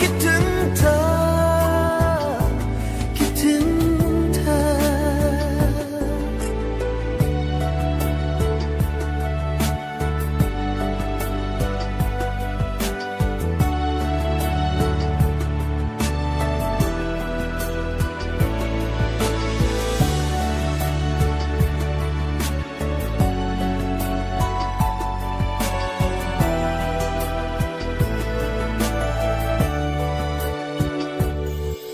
คิดถึงเธอ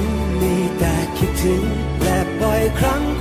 ง